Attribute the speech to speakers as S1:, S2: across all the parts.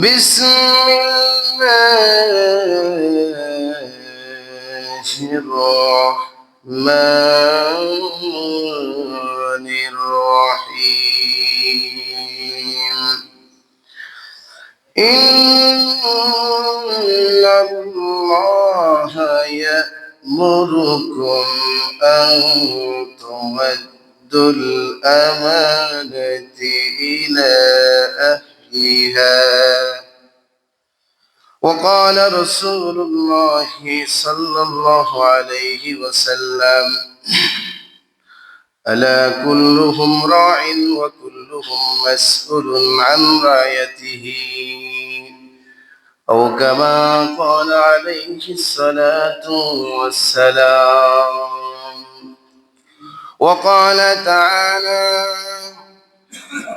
S1: بسم الله الرحمن الرحيم إن الله يأمركم أن تودوا الأمانة إلى أهلها وقال رسول الله صلى الله عليه وسلم ألا كلهم راع وكلهم مسؤول عن رعيته أو كما قال عليه الصلاة والسلام. وقال تعالى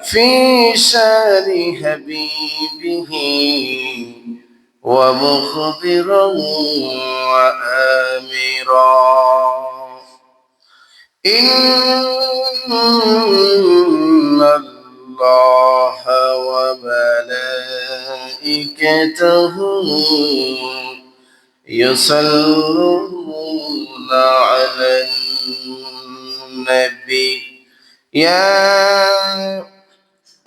S1: في شان حبيبه ومخبرا وآمرا. إن الله وملائكته يصلون على النبي. يا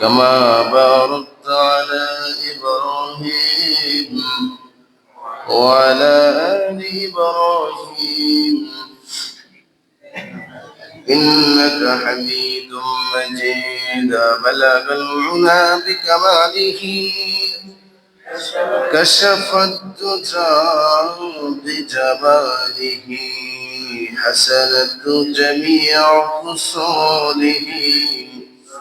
S1: كما باركت على إبراهيم وعلى آل إبراهيم. إنك حميد مجيد. بلغ العلا بكماله. كشف الدجى بجماله حسنت جميع خصاله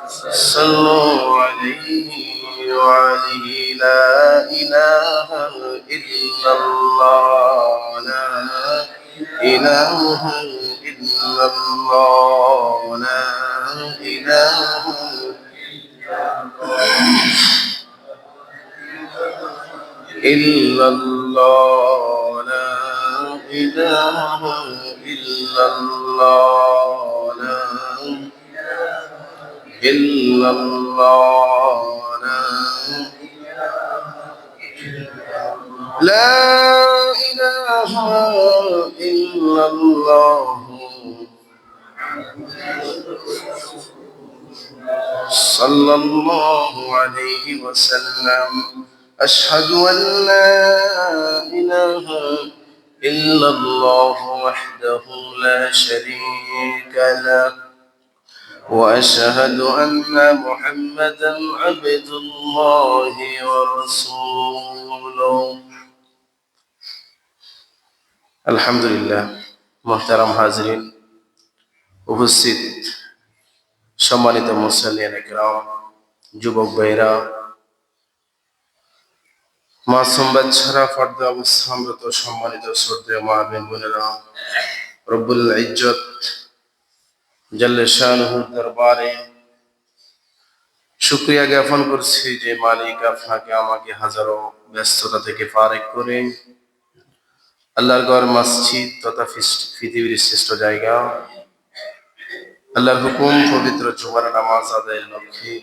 S1: صلوا عليه وعليه لا إله إلا الله لا إله إلا الله لا إله إلا الله لا إله إلا الله لا إلا الله. لا إله إلا الله. صلى الله عليه وسلم. أشهد أن لا إله إلا الله وحده لا شريك له. وأشهد أن محمدا عبد الله ورسوله الحمد لله محترم حاضرين উপস্থিত সম্মানিত মুসলিয়ান একরাম যুবক ভাইরা মাসুম বাচ্চারা ফর্দা অবস্থানরত সম্মানিত শ্রদ্ধেয় মা বেন বোনেরা রব্বুল ইজ্জত জাল্লে শাহরুহুর দরবারে। শুক্রিয়া জ্ঞাপন করছি যে মালিক আপনাকে আমাকে হাজারো ব্যস্ততা থেকে ফারেক করে আল্লাহর গড় মসজিদ তথা পৃথিবীর শ্রেষ্ঠ জায়গা। আল্লাহর হুকুম, পবিত্র জুমার নামাজ আদায়ের লক্ষ্যে।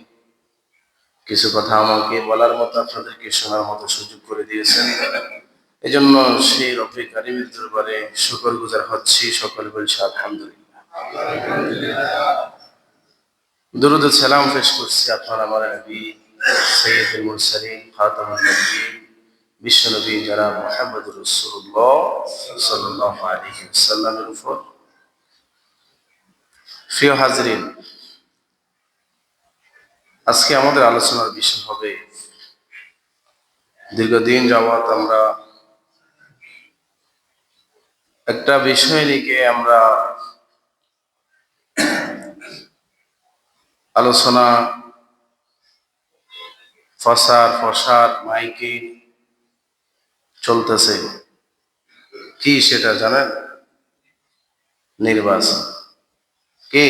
S1: কিছু কথা আমাকে বলার মতো আপনাদেরকে শোনার মতো সুযোগ করে দিয়েছেন। এই জন্য সেই রফি কারিমের দরবারে শুকর গুজার হচ্ছি। সকল বলছি, আলহামদুলিল্লাহ। দুরুদ সালাম পেশ করছি আপনার আমার নবী সৈয়দুল মুরসালিন, খাতামুন নবীন, বিশ্বনবী যারা মোহাম্মদ রসুল্লাহ সাল্লাল্লাহু আলাইহি ওয়াসাল্লামের উপর। প্রিয় হাজরিন, আজকে আমাদের আলোচনার বিষয় হবে দীর্ঘদিন যাবৎ আমরা একটা বিষয় নিয়ে আমরা আলোচনা ফসার ফসার মাইকে চলতেছে। কি সেটা জানেন? নির্বাচন। কি?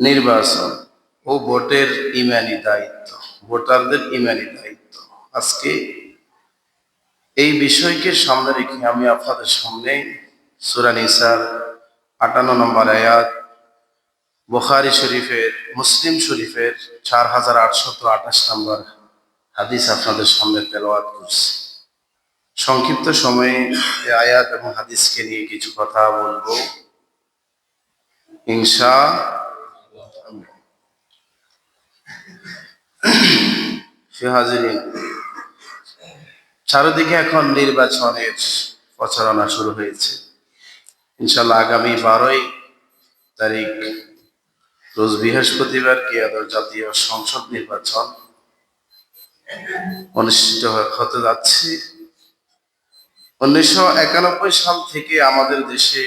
S1: নির্বাচন। ও ভোটের ইমানি দায়িত্ব। ভোটারদের ইমানি দায়িত্ব। আজকে এই বিষয়কে সামনে রেখে আমি আপনাদের সামনে সুরানিসার আটান্ন নম্বর আয়াত বুখারি শরীফের, মুসলিম শরীফের চার হাজার আটশত আঠাশ নম্বর হাদিস আপনাদের সামনে তেলাওয়াত করছি। সংক্ষিপ্ত সময়ে আয়াত এবং হাদিসকে নিয়ে কিছু কথা বলব। হাজিরিন। চারিদিকে এখন নির্বাচনের প্রচারণা শুরু হয়েছে। ইনশাল্লাহ আগামী বারোই তারিখ রোজ বৃহস্পতিবার কেয়াদর জাতীয় সংসদ নির্বাচন অনুষ্ঠিত হতে যাচ্ছে। উনিশশো একানব্বই সাল থেকে আমাদের দেশে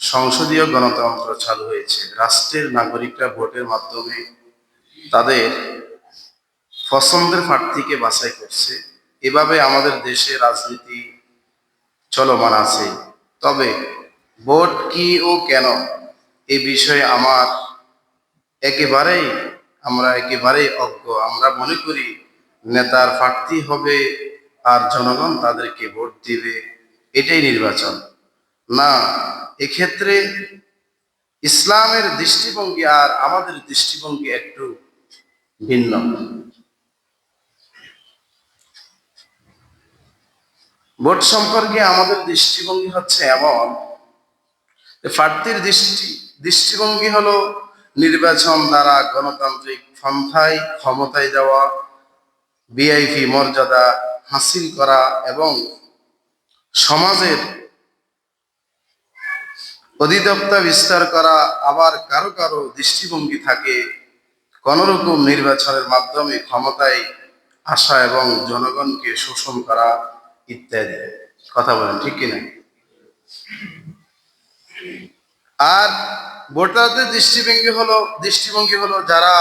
S1: সংসদীয় গণতন্ত্র চালু হয়েছে। রাষ্ট্রের নাগরিকরা ভোটের মাধ্যমে তাদের পছন্দের প্রার্থীকে বাছাই করছে। এভাবে আমাদের দেশে রাজনীতি চলমান আছে। তবে ভোট কি ও কেন এ বিষয়ে আমার একেবারেই আমরা একেবারেই অজ্ঞ। আমরা মনে করি নেতার প্রার্থী হবে আর জনগণ তাদেরকে ভোট দিবে। এটাই নির্বাচন। না, এক্ষেত্রে ইসলামের দৃষ্টিভঙ্গি আর আমাদের দৃষ্টিভঙ্গি একটু ভিন্ন। ভোট সম্পর্কে আমাদের দৃষ্টিভঙ্গি হচ্ছে এমন প্রার্থীর দৃষ্টি দৃষ্টিভঙ্গি হলো নির্বাচন দ্বারা গণতান্ত্রিক পন্থায় ক্ষমতায় যাওয়া বিআইপি মর্যাদা হাসিল করা এবং সমাজের অধিদপ্তা বিস্তার করা আবার কারও কারও দৃষ্টিভঙ্গি থাকে, কোনরকম নির্বাচনের মাধ্যমে ক্ষমতায় আসা এবং জনগণকে শোষণ করা ইত্যাদি। কথা বলেন, ঠিক কিনা? আর ভোটারদের দৃষ্টিভঙ্গি হলো দৃষ্টিভঙ্গি হলো যারা,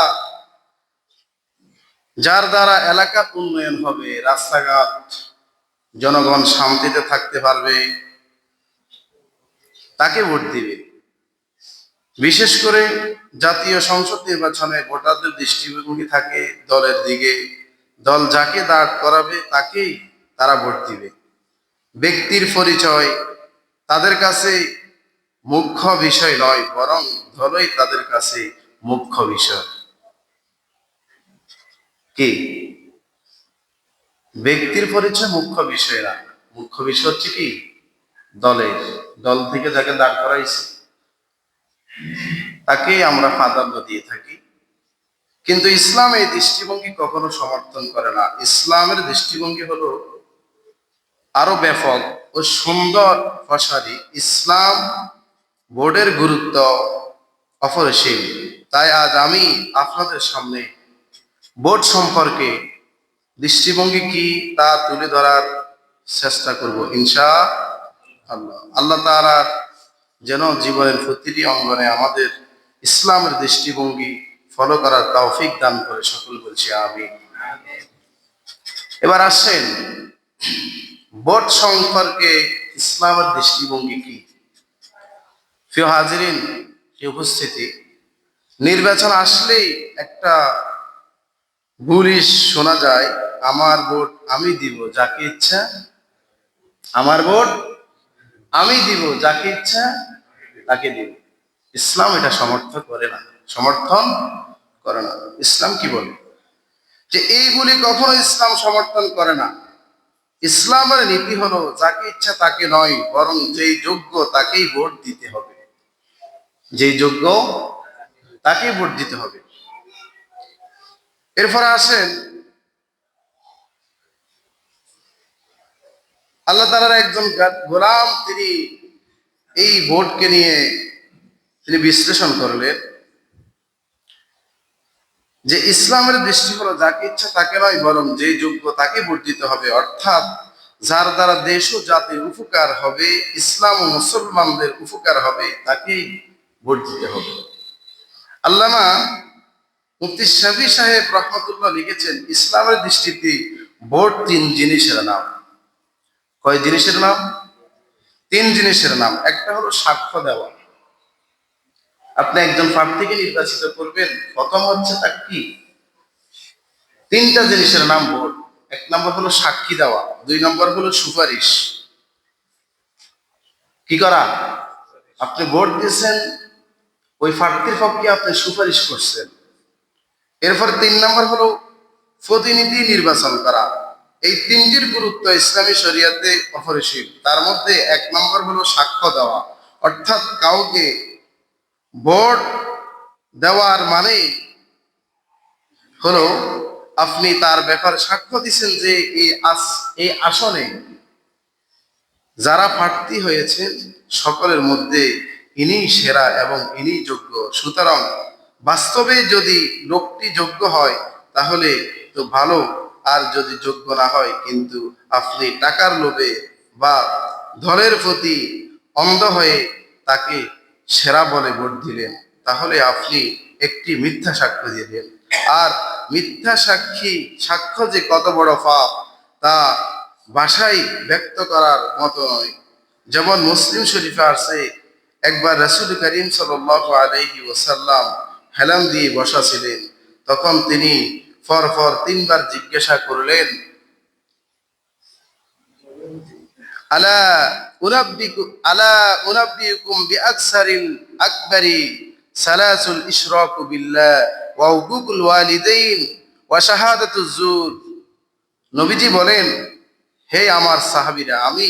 S1: যার দ্বারা এলাকা উন্নয়ন হবে, রাস্তাঘাট, জনগণ শান্তিতে থাকতে পারবে, তাকে ভোট দিবে। বিশেষ করে জাতীয় সংসদ নির্বাচনে ভোটারদের দৃষ্টিভঙ্গি থাকে দলের দিকে, দল যাকে দাঁড় করাবে তাকেই তারা ভোট দিবে। ব্যক্তির পরিচয়, তাদের কাছে মুখ্য বিষয় নয়, বরং দলই তাদের কাছে মুখ্য বিষয়। কি? ব্যক্তির পরিচয় মুখ্য বিষয় না। মুখ্য বিষয় হচ্ছে কি? দলের। দল থেকে যাকে দাঁড় করাইছে, তাকে আমরা প্রাধান্য দিয়ে থাকি। কিন্তু ইসলাম এই দৃষ্টিভঙ্গি কখনো সমর্থন করে না। ইসলামের দৃষ্টিভঙ্গি হলো আরও ব্যাপক ও সুন্দর প্রসারী। ইসলাম বোর্ডের গুরুত্ব অপরিসীম। তাই আজ আমি আপনাদের সামনে ভোট সম্পর্কে দৃষ্টিভঙ্গি কি তা তুলে ধরার চেষ্টা করব ইনশা আল্লাহ আল্লাহ তাআলা যেন জীবনের প্রতিটি অঙ্গনে আমাদের ইসলামের দৃষ্টিভঙ্গি ফলো করার তৌফিক দান করে সকল বলছি আমি এবার আসেন ভোট সম্পর্কে ইসলামের দৃষ্টিভঙ্গি কি? প্রিয় হাজিরিন উপস্থিতি। নির্বাচন আসলেই একটা গুলিশ শোনা যায়, আমার ভোট আমি দিব, যাকে ইচ্ছা আমার ভোট আমি দিব, যাকে ইচ্ছা তাকে দিব। ইসলাম এটা সমর্থন করে না, সমর্থন করে না। ইসলাম কি বলে? যে এইগুলি কখনো ইসলাম সমর্থন করে না। ইসলামের নীতি হলো, যাকে ইচ্ছা তাকে নয়, বরং যেই যোগ্য তাকেই ভোট দিতে হবে। যেই যোগ্য, তাকেই ভোট দিতে হবে। এরপরে আসেন আল্লাহ তালার একজন গোলাম, তিনি এই ভোটকে নিয়ে তিনি বিশ্লেষণ করলেন যে ইসলামের দৃষ্টি হলো যাকে ইচ্ছা তাকে নয়, বরং যে যোগ্য তাকে ভোট দিতে হবে। অর্থাৎ যার দ্বারা দেশ ও জাতির উপকার হবে, ইসলাম ও মুসলমানদের উপকার হবে, তাকেই ভোট দিতে হবে। আল্লামা মুফতি শাফি সাহেব রহমতুল্লাহ লিখেছেন, ইসলামের দৃষ্টিতে ভোট তিন জিনিসের নাম। কয় জিনিসের নাম? তিন জিনিসের নাম। একটা হলো সাক্ষ্য দেওয়া। আপনি একজন প্রার্থীকে নির্বাচিত করবেন, প্রথম হচ্ছে তা কি? তিনটা জিনিসের নাম ভোট। এক নম্বর হলো সাক্ষী দেওয়া, দুই নম্বর হলো সুপারিশ। কি করা? আপনি ভোট দিয়েছেন ওই প্রার্থীর পক্ষে আপনি সুপারিশ করছেন? এরপর তিন নম্বর হলো প্রতিনিধি নির্বাচন করা। এই তিনটির গুরুত্ব ইসলামী শরিয়াতে অপরিসীম। তার মধ্যে এক নম্বর হলো সাক্ষ্য দেওয়া। অর্থাৎ কাউকে ভোট দেওয়ার মানে হলো আপনি তার ব্যাপারে সাক্ষ্য দিচ্ছেন যে এই আস- এই আসনে যারা প্রার্থী হয়েছেন, সকলের মধ্যে ইনি সেরা এবং ইনি যোগ্য। সুতরাং বাস্তবে যদি লোকটি যোগ্য হয়, তাহলে তো ভালো, আর যদি যোগ্য না হয়, কিন্তু আপনি টাকার লোভে বা ধনের প্রতি অন্ধ হয়ে তাকে সেরা বলে ভোট দিলেন, তাহলে আপনি একটি মিথ্যা সাক্ষ্য দিলেন। আর মিথ্যা সাক্ষী, সাক্ষ্য যে কত বড় পাপ, তা ভাষায় ব্যক্ত করার মতো নয়। যেমন মুসলিম শরীফে আছে একবার রাসূল করিম সাল্লাল্লাহু আলাইহি ওয়াসাল্লাম হেলাম দিয়ে বসা ছিলেন। তখন তিনি ফর ফর তিনবার জিজ্ঞাসা করলেন, আলা নবীজি বলেন, হে আমার আমি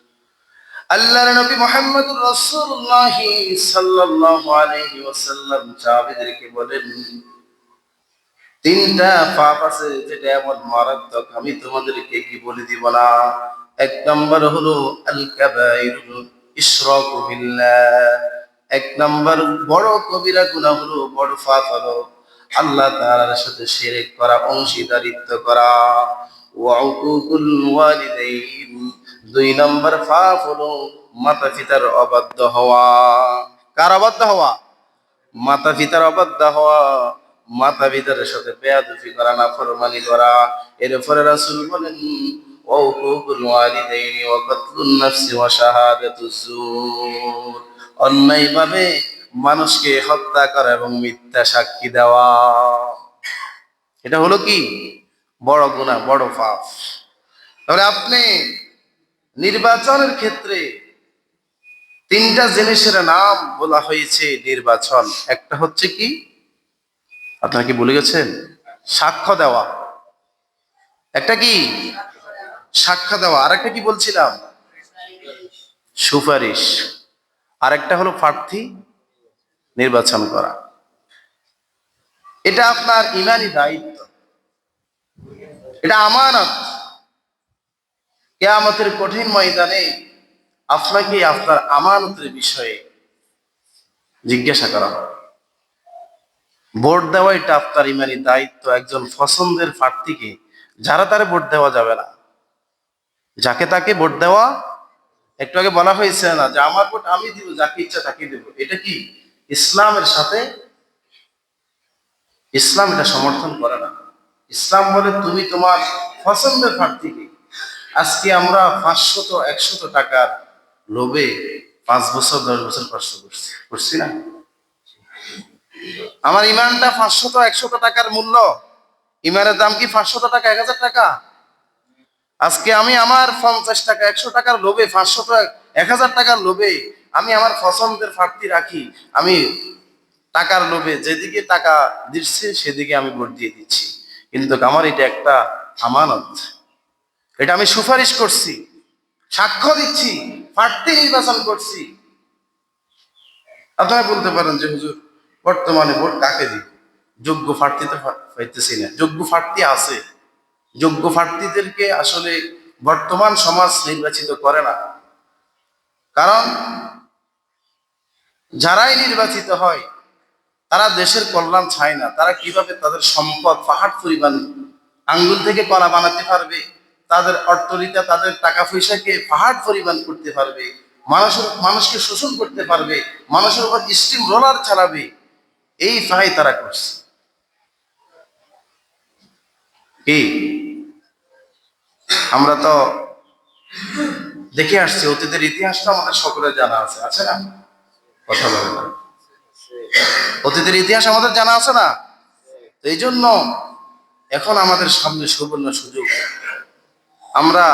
S1: আল্লাহর নবী রাসূলুল্লাহ সাল্লাল্লাহু আলাইহি ওয়াসাল্লাম বলেন, তিনটা পাপ আছে যেটা মারাত্মক, আমি তোমাদেরকে কি বলে দিব না? এক নম্বর হলো আল কাবাইরুল বিল্লাহ। এক নম্বর বড় কবিরা গুনাহ হলো, বড় পাপ হলো, আল্লাহ তাআলার সাথে শিরক করা, অংশীদারিত্ব করা। ওয়া উকুকুল ওয়ালিদাইন। দুই নম্বর পাপ হলো মাতা পিতার অবাধ্য হওয়া। কার অবাধ্য হওয়া? মাতা পিতার অবাধ্য হওয়া। মাতা পিতার সাথে বেয়াদুফি করা না ফরমানি করা এরপরে রাসূল বলেন ও হুকুকুল ওয়ালিদাইনি ওয়া কাতলুন নাফসি ওয়া শাহাদাতুজ জুর মানুষকে হত্যা করা এবং মিথ্যা সাক্ষী দেওয়া। এটা হলো কি? বড় গুনাহ, বড় পাপ। তাহলে আপনি নির্বাচনের ক্ষেত্রে তিনটা জিনিসের নাম বলা হয়েছে নির্বাচন। একটা হচ্ছে কি? আপনারা কি বলে গেছেন? সাক্ষ্য দেওয়া। একটা কি? সাক্ষ্য দেওয়া। আর একটা কি বলছিলাম? সুপারিশ। আর একটা হলো প্রার্থী নির্বাচন করা। এটা আপনার ইমানি দায়িত্ব। এটা আমানত। কেয়ামতের কঠিন ময়দানে আপনাকে আপনার আমানতের বিষয়ে জিজ্ঞাসা করা হবে। ভোট দেওয়া এটা আপনার ইমানি দায়িত্ব, একজন পছন্দের প্রার্থীকে যারা তারে ভোট দেওয়া যাবে না, যাকে তাকে ভোট দেওয়া একটু আগে বলা হয়েছে না যে আমার ভোট আমি দিব, যাকে ইচ্ছা তাকে দেব। এটা কি ইসলামের সাথে? ইসলাম এটা সমর্থন করে না। ইসলাম বলে তুমি তোমার পছন্দের প্রার্থীকে আজকে আমরা পাঁচশত, একশত টাকার লোভে পাঁচ বছর, দশ বছর কষ্ট করছি। করছি না? আমার ইমানটা পাঁচশত, একশত টাকার মূল্য। ইমানের দাম কি পাঁচশত টাকা, এক হাজার টাকা? আজকে আমি আমার পঞ্চাশ টাকা, একশো টাকার লোভে, পাঁচশত, এক হাজার টাকার লোভে আমি আমার পছন্দের প্রার্থী রাখি। আমি টাকার লোভে, যেদিকে টাকা দিচ্ছে, সেদিকে আমি ভোট দিয়ে দিচ্ছি। কিন্তু আমার এটা একটা আমানত। এটা আমি সুপারিশ করছি। সাক্ষ্য দিচ্ছি, প্রার্থী নির্বাচন করছি। আপনারা বলতে পারেন যে, হুজুর, বর্তমানে ভোট কাকে দিব যোগ্য প্রার্থী তো পাইতেছি না। যোগ্য প্রার্থী আছে। যোগ্য প্রার্থীদেরকে আসলে বর্তমান সমাজ নির্বাচিত করে না। কারণ, যারাই নির্বাচিত হয়, তারা দেশের কল্যাণ চায় না। তারা কীভাবে তাদের সম্পদ, পাহাড় পরিমাণ আঙ্গুল থেকে কলা বানাতে পারবে? তাদের অর্থনীতি, তাদের টাকা পয়সাকে পাহাড় পরিমাণ করতে পারবে, মানুষের মানুষকে শোষণ করতে পারবে, মানুষের উপর স্টিম রোলার চালাবে, এই ফাই তারা করছে। কি? আমরা তো দেখে আসছি, অতীতের ইতিহাসটা আমাদের সকলের জানা আছে আছে না? কথা বলে না। অতীতের ইতিহাস আমাদের জানা আছে না? তো এই জন্য এখন আমাদের সামনে সুবর্ণ সুযোগ। আমরা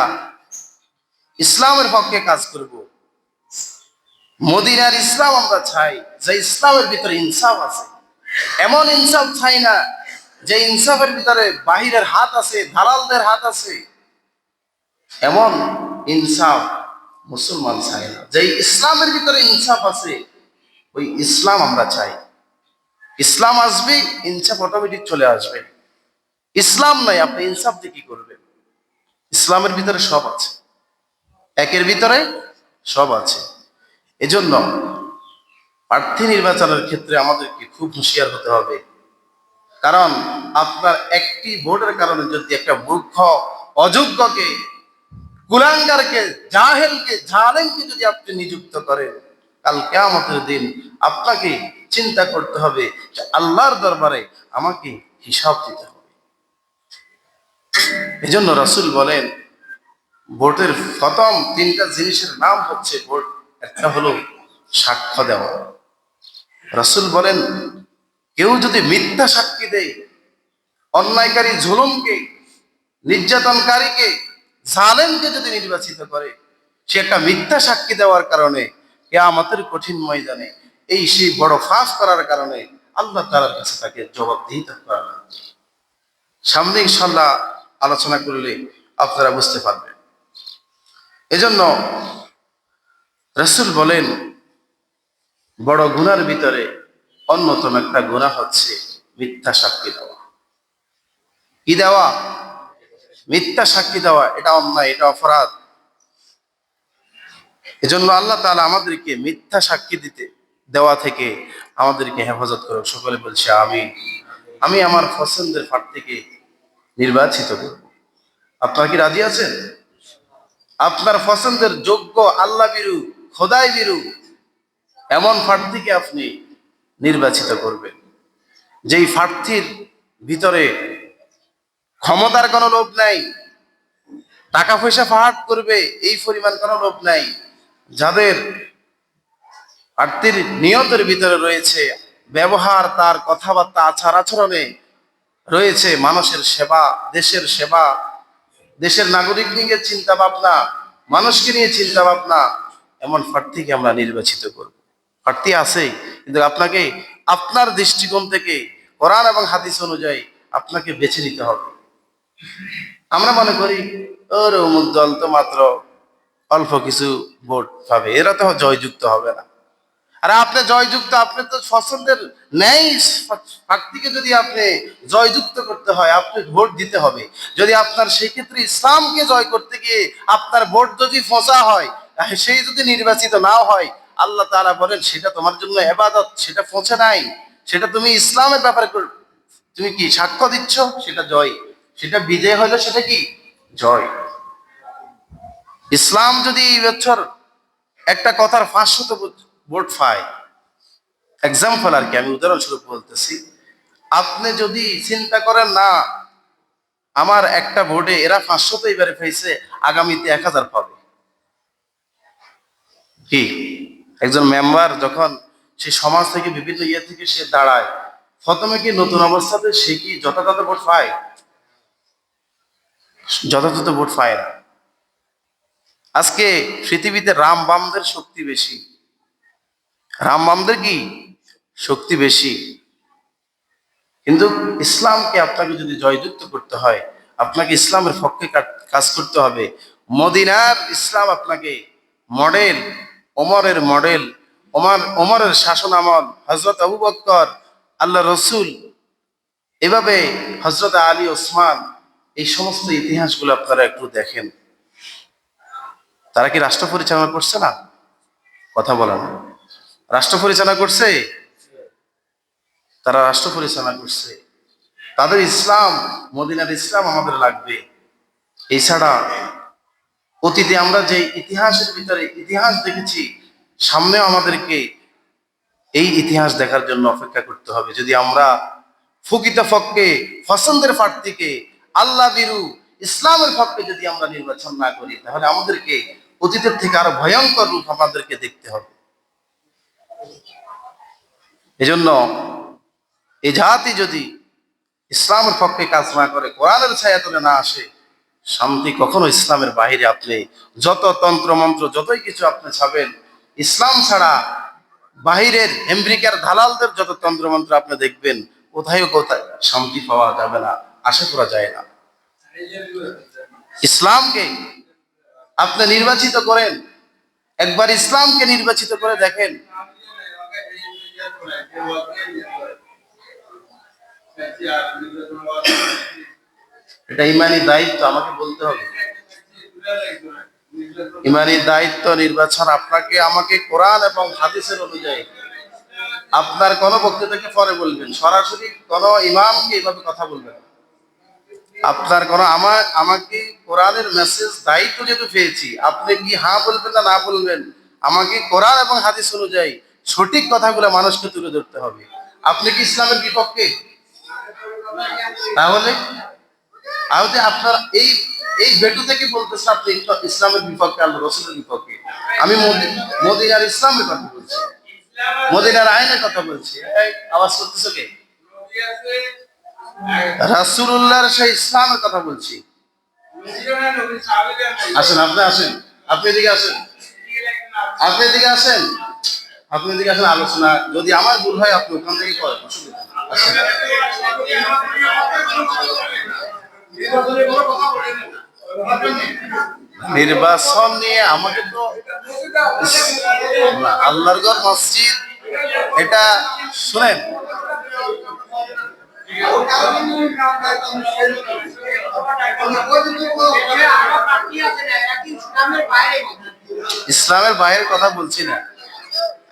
S1: ইসলামের পক্ষে কাজ করব। মদিনার ইসলাম আমরা চাই, যে ইসলামের ভিতরে ইনসাফ আছে। এমন ইনসাফ চাই না, যে ইনসাফের ভিতরে বাহিরের হাত আছে, দালালদের হাত আছে। এমন ইনসাফ মুসলমান চাই না, যে ইসলামের ভিতরে ইনসাফ আছে, ওই ইসলাম আমরা চাই। ইসলাম আসবে, ইনসাফ অটোমেটিক চলে আসবে। ইসলাম নাই আপনি ইনসাফ দিয়ে কি করবেন? ইসলামের ভিতরে সব আছে। একের ভিতরে সব আছে। এজন্য প্রার্থী নির্বাচনের ক্ষেত্রে আমাদেরকে খুব হুঁশিয়ার হতে হবে। কারণ আপনার একটি ভোটের কারণে যদি একটা মূর্খ অযোগ্যকে, কুলাঙ্গারকে, জাহেলকে, জালেমকে যদি আপনি নিযুক্ত করেন, কাল কেয়ামতের দিন আপনাকে চিন্তা করতে হবে যে আল্লাহর দরবারে আমাকে হিসাব দিতে হবে। এজন্য রাসূল বলেন, ভোটের প্রথম তিনটা জিনিসের নাম হচ্ছে ভোট, একটা হলো সাক্ষ্য দেওয়া। রাসূল বলেন, কেউ যদি মিথ্যা সাক্ষী দেয়, অন্যায়কারী ঝুলুমকে নির্যাতনকারীকে, জালেমকে যদি নির্বাচিত করে, সে একটা মিথ্যা সাক্ষী দেওয়ার কারণে কেয়ামতের কঠিন ময়দানে এই সেই বড় ফাঁস করার কারণে আল্লাহ তালার কাছে তাকে জবাবদিহিত করা সামনে ইনশাল্লাহ আলোচনা করলে আপনারা বুঝতে পারবেন। এজন্য রসুল বলেন, বড় গুনার ভিতরে অন্যতম একটা গুণা হচ্ছে মিথ্যা সাক্ষী দেওয়া। কি দেওয়া? মিথ্যা সাক্ষী দেওয়া, এটা অন্যায়, এটা অপরাধ। এজন্য আল্লাহ তালা আমাদেরকে মিথ্যা সাক্ষী দিতে, দেওয়া থেকে আমাদেরকে হেফাজত করো সকলে বলছে আমি আমি আমার পছন্দের প্রার্থীকে নির্বাচিত করব আপনারা কি রাজি আছেন? আপনার পছন্দের যোগ্য আল্লাহ বিরু, খোদাই বিরু, এমন প্রার্থীকে আপনি নির্বাচিত করবেন। যেই প্রার্থীর ভিতরে ক্ষমতার কোনো লোভ নাই, টাকা পয়সা ফাহাট করবে, এই পরিমাণ কোনো লোভ নাই, যাদের প্রার্থীর নিয়তের ভিতরে রয়েছে, ব্যবহার, তার কথাবার্তা আচার আচরণে রয়েছে মানুষের সেবা, দেশের সেবা, দেশের নাগরিক নিয়ে চিন্তা ভাবনা, মানুষকে নিয়ে চিন্তা ভাবনা, এমন প্রার্থীকে আমরা নির্বাচিত করব। প্রার্থী আছে, কিন্তু আপনাকে, আপনার দৃষ্টিকোণ থেকে কোরআন এবং হাদিস অনুযায়ী আপনাকে বেছে নিতে হবে। আমরা মনে করি, ওর অমুক দল তো মাত্র অল্প কিছু ভোট পাবে, এরা তো জয়যুক্ত হবে না। আর আপনি জয়যুক্ত, আপনি তো পছন্দের ন্যায় শক্তিকে যদি আপনি জয়যুক্ত করতে হয়, আপনি ভোট দিতে হবে। যদি আপনার সেই ক্ষেত্রে ইসলামকে জয় করতে গিয়ে আপনার ভোট যদি ফসা হয় সেই যদি নির্বাচিত নাও হয়, আল্লাহ তাআলা বলেন, সেটা তোমার জন্য এবাদত, সেটা পৌঁছে নাই। সেটা তুমি ইসলামের ব্যাপারে তুমি কি সাক্ষ্য দিচ্ছ? সেটা জয়। সেটা বিজয় হলো সেটা কি? জয়। ইসলাম যদি এই বছর একটা কথার পাঁচশত ভোট পায় এক্সাম্পল আর কি, আমি উদাহরণস্বরূপ বলতেছি। আপনি যদি চিন্তা করেন, না, আমার একটা ভোটে এরা পাঁচশত এবারে পাইছে আগামীতে এক হাজার পাবে। কি? একজন মেম্বার যখন সে সমাজ থেকে বিভিন্ন ইয়ে থেকে সে দাঁড়ায়, প্রথমে কি নতুন অবস্থাতে সে কি যথাযথ ভোট পায়? যথাযথ ভোট পায় না। আজকে পৃথিবীতে রাম বামদের শক্তি বেশি। রাম বামদের কি? শক্তি বেশি। কিন্তু ইসলামকে আপনাকে যদি জয়যুক্ত করতে হয়, আপনাকে ইসলামের পক্ষে কাজ করতে হবে। মদিনার ইসলাম আপনাকে মডেল, ওমরের মডেল, ওমর, ওমরের শাসন আমল হজরত আবু বক্কর, আল্লাহ রসুল, এভাবে হজরত আলী, ওসমান, এই সমস্ত ইতিহাসগুলো আপনারা একটু দেখেন। তারা কি রাষ্ট্র পরিচালনা করছে না? কথা বলা না। রাষ্ট্র পরিচালনা করছে? তারা রাষ্ট্র পরিচালনা করছে। তাদের ইসলাম, মদিনার ইসলাম আমাদের লাগবে। এছাড়া অতীতে আমরা যে ইতিহাসের ভিতরে ইতিহাস দেখেছি, সামনেও আমাদেরকে এই ইতিহাস দেখার জন্য অপেক্ষা করতে হবে। যদি আমরা ফুকিত ফককে, পছন্দের প্রার্থীকে, আল্লাহ বিরু ইসলামের পক্ষে যদি আমরা নির্বাচন না করি, তাহলে আমাদেরকে অতীতের থেকে আরও ভয়ঙ্কর রূপ আমাদেরকে দেখতে হবে। এজন্য এই জাতি যদি ইসলামের পক্ষে কাজ না করে, কোরআনের ছায়া তুলে না আসে, শান্তি কখনো ইসলামের বাইরে আপনি যত তন্ত্র, মন্ত্র, যতই কিছু আপনি ছাবেন ইসলাম ছাড়া বাহিরের আমেরিকার দালালদের যত তন্ত্র, মন্ত্র আপনি দেখবেন কোথায়ও কোথায় শান্তি পাওয়া যাবে না, আশা করা যায় না। ইসলামকে আপনি নির্বাচিত করেন, একবার ইসলামকে নির্বাচিত করে দেখেন এটা ইমানি দায়িত্ব, আমাকে বলতে হবে। ইমানি দায়িত্ব নির্বাচন আপনাকে, আমাকে কোরআন এবং হাদিসের অনুযায়ী আপনার কোন বক্তৃতাকে পরে বলবেন, সরাসরি কোন ইমামকে এভাবে কথা বলবেন আপনার কোন আমার আমাকে কোরআনের মেসেজ দায়িত্ব যেহেতু পেয়েছি, আপনি কি হ্যাঁ বলবেন না না বলবেন, আমাকে কোরআন এবং হাদিস অনুযায়ী সঠিক কথাগুলো মানুষকে তুলে ধরতে হবে। আপনি কি ইসলামের বিপক্ষে? তাহলে? তাহলে আপনার এই এই ভেটু থেকে বলতেছে আপনি ইসলামের বিপক্ষে আল্লাহ রসুলের বিপক্ষে। আমি মোদি, মোদিনার ইসলামের কথা বলছি। মদিনার আইনের কথা বলছি। আওয়াজ করতেছো কে? রাসূলুল্লাহর সেই ইসলামের কথা বলছি। আসেন, আপনি আসেন। আপনি এদিকে আসেন। আপনি এদিকে আসেন। আপনি এদিকে আলোচনা, যদি আমার ভুল হয়, আপনি ওখান থেকে করেন নির্বাচন নিয়ে আমাকে তো ঘর মসজিদ, এটা শুনেন। ইসলামের বাইরের কথা বলছি না।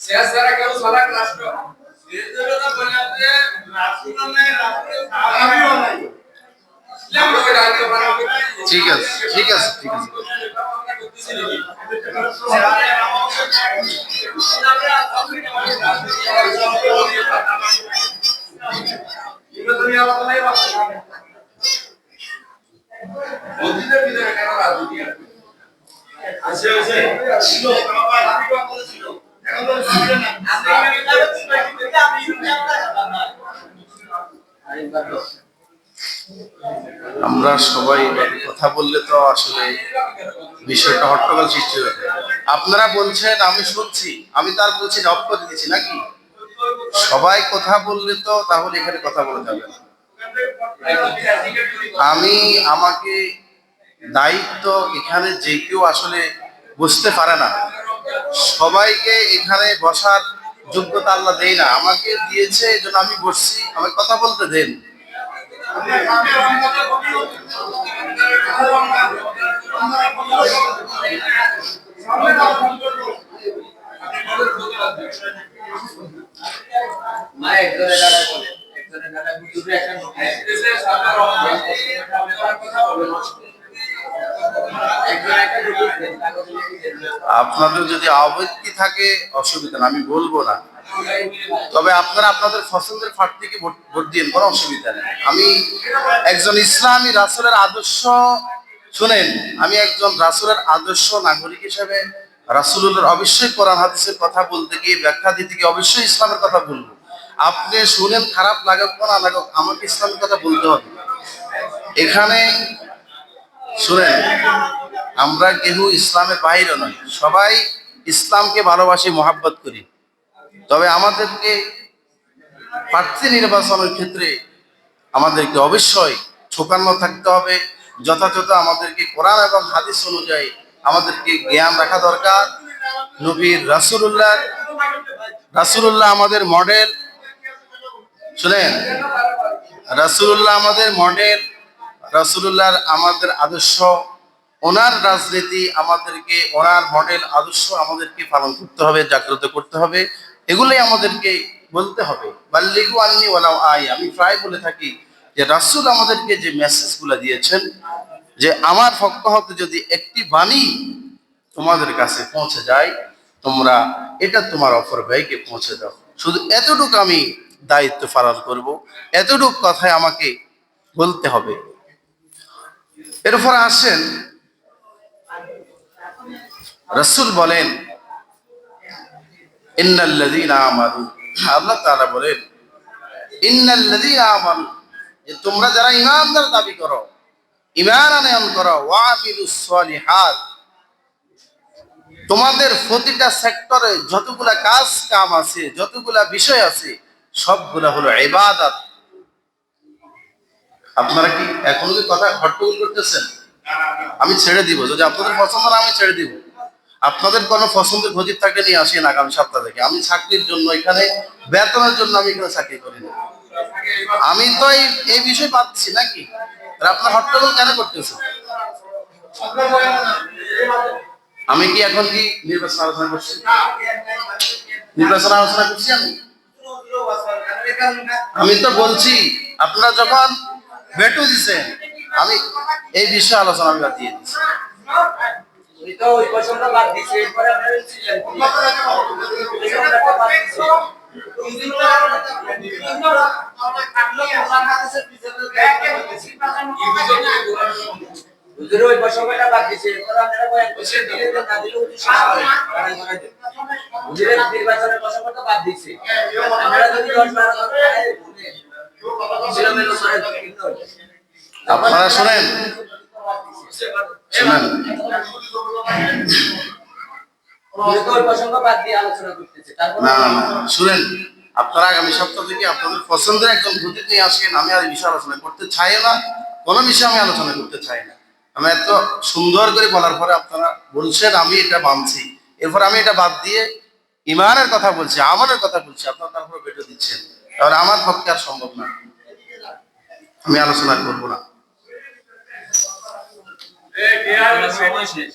S2: শেষ কেউ সালাক রাষ্ট্র
S1: ঠিক আছে ঠিক আছে ঠিক আছে। আমরা সবাই কথা বললে তো আসলে বিষয়টা হট্টগোল সৃষ্টি হয়ে আপনারা বলছেন, আমি শুনছি, আমি তার বলছি করে দিচ্ছি নাকি? সবাই কথা বললে তো তাহলে এখানে কথা বলা যাবে আমি, আমাকে দায়িত্ব এখানে যে কেউ আসলে বুঝতে পারে না। সবাইকে এখানে বসার যোগ্যতা আল্লাহ দেয় না। আমাকে দিয়েছে, এই জন্য আমি বসছি, আমাকে কথা বলতে দেন। আপনাদের যদি আবৃত্তি থাকে অসুবিধা না আমি বলব না। তবে আপনারা আপনাদের পছন্দের প্রার্থীকে ভোট দিন? কোনো অসুবিধা নেই। আমি একজন ইসলামী রাসুলের আদর্শ, শুনেন, আমি একজন রাসুলের আদর্শ নাগরিক হিসেবে রাসুলের অবশ্যই কোরআন, হাদিসের কথা বলতে গিয়ে ব্যাখ্যা দিতে গিয়ে অবশ্যই ইসলামের কথা বলব। আপনি শুনেন, খারাপ লাগুক না লাগুক, আমাকে ইসলামের কথা বলতে হবে। এখানে, শুনেন, আমরা কেউ ইসলামের বাইরে নয় সবাই ইসলামকে ভালোবাসি, মোহাব্বত করি। তবে আমাদেরকে প্রার্থী নির্বাচনের ক্ষেত্রে আমাদেরকে অবশ্যই ছোকান্ন থাকতে হবে। যথাযথ আমাদেরকে কোরআন এবং হাদিস অনুযায়ী আমাদেরকে জ্ঞান রাখা দরকার। নবীর রাসুল্লাহ রাসুল্লাহ আমাদের মডেল শুনেন রাসুল্লাহ আমাদের মডেল রাসুল্লাহর আমাদের আদর্শ। ওনার রাজনীতি আমাদেরকে, ওনার মডেল আদর্শ আমাদেরকে পালন করতে হবে, জাগ্রত করতে হবে। এগুলোই আমাদেরকে বলতে হবে। বাল্লিগু আননি ওলাও আই। আমি প্রায় বলে থাকি যে, রাসুল আমাদেরকে যে মেসেজগুলো দিয়েছেন, যে আমার পক্ষ হতে যদি একটি বাণী তোমাদের কাছে পৌঁছে যায়, তোমরা এটা তোমার অপর ভাইকে পৌঁছে দাও। শুধু এতটুকু আমি দায়িত্ব পালন করব, এতটুকু কথায় আমাকে বলতে হবে। এরপর আসেন, রসুল বলেন ইন্নাল্লাযীনা আমানু। আল্লাহ তাআলা বলেন, ইন্নাল্লাযীনা আমানু, যে তোমরা যারা ঈমানদার দাবি করো, ঈমান আনয়ন করো তোমাদের প্রতিটা সেক্টরে যতগুলা কাজ কাম আছে, যতগুলা বিষয় আছে, সবগুলা হলো ইবাদত। আপনারা কি এখনও কি কথা হট্টগোল করতেছেন? আমি ছেড়ে দিব, যদি আপনাদের পছন্দ না আমি ছেড়ে দিব। আপনাদের কোনো পছন্দের খোঁজির থাকে নিয়ে আসেন আগামী সপ্তাহ থেকে। আমি চাকরির জন্য এখানে, বেতনের জন্য আমি এখানে চাকরি করি না। আমি তো এই এই বিষয় পাচ্ছি নাকি? আপনার হট্টগোল কেন করতেছেন? আমি কি এখন কি নির্বাচন আলোচনা করছি? নির্বাচন আলোচনা করছি আমি? আমি তো বলছি, আপনারা যখন ভেটু দিচ্ছেন আমি এই বিষয়ে আলোচনা আমি দিয়ে দিচ্ছি।
S2: উনি আপনারা হুজুর ওই পছন্দটা বাদ দিছে এরপরে আপনারা বয়ান করছেন দিলে না দিলে হুজুর শেষ হবে কারণ করে হুজুরের নির্বাচনের পছন্দটা বাদ দিছে আমরা যদি দশ বারো জন জন কিন্তু
S1: আপনারা শোনেন। শোনেন, আপনারা আগামী সপ্তাহ থেকে আপনাদের পছন্দের একজন ভূতিক নিয়ে আসেন, আমি আর এই বিষয়ে আলোচনা করতে চাই না, কোনো বিষয়ে আমি আলোচনা করতে চাই না। আমি এত সুন্দর করে বলার পরে আপনারা বলছেন, আমি এটা মানছি। এরপর আমি এটা বাদ দিয়ে ইমানের কথা বলছি আমাদের কথা বলছি, আপনারা তারপরে বেটে দিচ্ছেন। তাহলে আমার পক্ষে আর সম্ভব না। আমি আলোচনা করব না।
S2: সময় শেষ